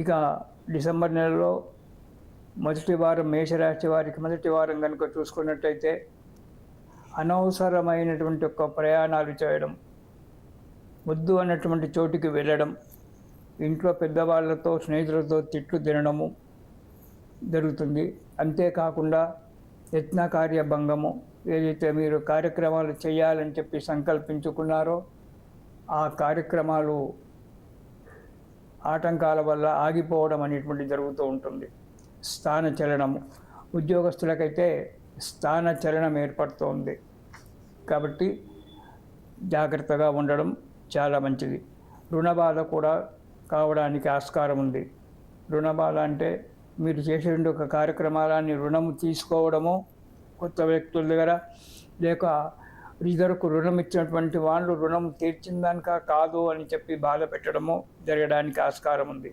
ఇక డిసెంబర్ నెలలో మొదటి వారం మేషరాశి వారికి మొదటి వారం కనుక చూసుకున్నట్టయితే అనవసరమైనటువంటి ఒక ప్రయాణాలు చేయడం వద్దు అన్నటువంటి చోటుకి వెళ్ళడం ఇంట్లో పెద్దవాళ్ళతో స్నేహితులతో తిట్లు తినడము జరుగుతుంది. అంతేకాకుండా యత్నకార్య భంగము ఏదైతే మీరు కార్యక్రమాలు చేయాలని చెప్పి సంకల్పించుకున్నారో ఆ కార్యక్రమాలు ఆటంకాల వల్ల ఆగిపోవడం అనేటువంటి జరుగుతూ ఉంటుంది. స్థాన చలనము. ఉద్యోగస్తులకైతే స్థాన చలనం ఏర్పడుతోంది. కాబట్టి జాగ్రత్తగా ఉండడం చాలా మంచిది. రుణబాధ కూడా కావడానికి ఆస్కారం ఉంది. రుణబాధ అంటే మీరు చేసే ఒక కార్యక్రమాలని రుణము తీసుకోవడము కొత్త వ్యక్తుల దగ్గర లేక ఇద్దరుకు రుణం ఇచ్చినటువంటి వాళ్ళు రుణం తీర్చిందానిక కాదు అని చెప్పి బాధ పెట్టడము జరగడానికి ఆస్కారం ఉంది.